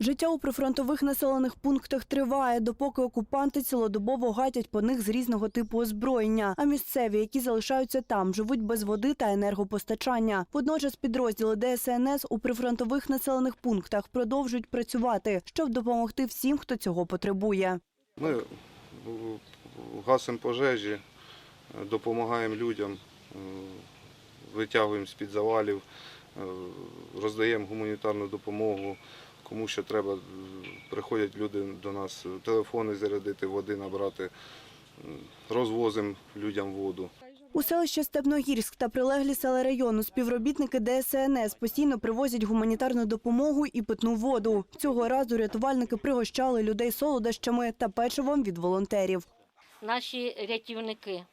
Життя у прифронтових населених пунктах триває, допоки окупанти цілодобово гатять по них з різного типу озброєння. А місцеві, які залишаються там, живуть без води та енергопостачання. Водночас підрозділи ДСНС у прифронтових населених пунктах продовжують працювати, щоб допомогти всім, хто цього потребує. Ми е, гасимо пожежі, е, допомагаємо людям, е, витягуємо з-під завалів, е, роздаємо гуманітарну допомогу. Кому що треба, е, приходять люди до нас, е, телефони зарядити, води набрати, розвозимо людям воду. У селище Степногірськ та прилеглі села району співробітники ДСНС постійно привозять гуманітарну допомогу і питну воду. Цього разу рятувальники пригощали людей солодощами та печивом від волонтерів. наші рятівники,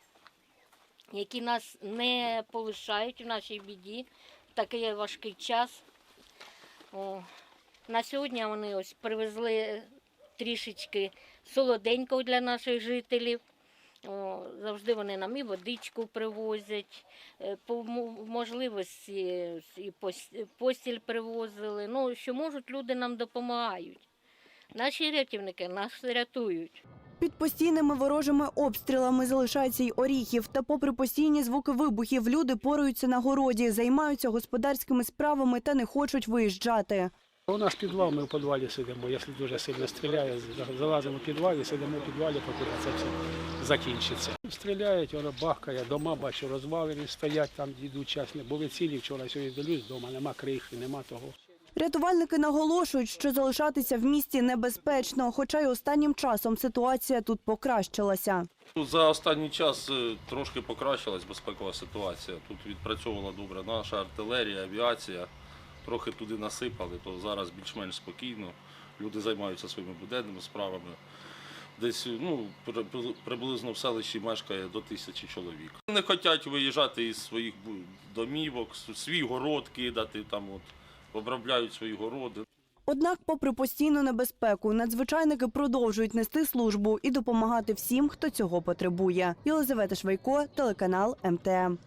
які нас не полишають у нашій біді в такий важкий час. На сьогодні вони ось привезли трішечки солоденького для наших жителів. О, завжди вони нам і водичку привозять, е, по можливості і постіль привозили. Ну, що можуть, люди нам допомагають. Наші рятівники нас рятують. Під постійними ворожими обстрілами залишається й Оріхів. Та попри постійні звуки вибухів, люди пораються на городі, займаються господарськими справами та не хочуть виїжджати. У нас підвал, ми в підвалі сидимо. Якщо дуже сильно стріляє, залазимо в підвал і сидимо в підвалі, поки це все закінчиться. Стріляють, воно бахкає, дома бачу, розвалені стоять там, йдуть час. Не були цілі вчора, сьогодні дивлюсь, вдома нема крихи, нема того. Рятувальники наголошують, що залишатися в місті небезпечно, хоча й останнім часом ситуація тут покращилася. За останній час е, трошки покращилась безпекова ситуація. Тут відпрацьовувала добре наша артилерія, авіація. Трохи туди насипали, то зараз більш-менш спокійно. Люди займаються своїми буденними справами. Десь ну, при- при- приблизно в селищі мешкає до тисячі чоловік. Не хочуть виїжджати із своїх домівок, свій город кидати, там от, обробляють свої городи. Однак, попри постійну небезпеку, надзвичайники продовжують нести службу і допомагати всім, хто цього потребує. Єлизавета Швайко, телеканал МТМ.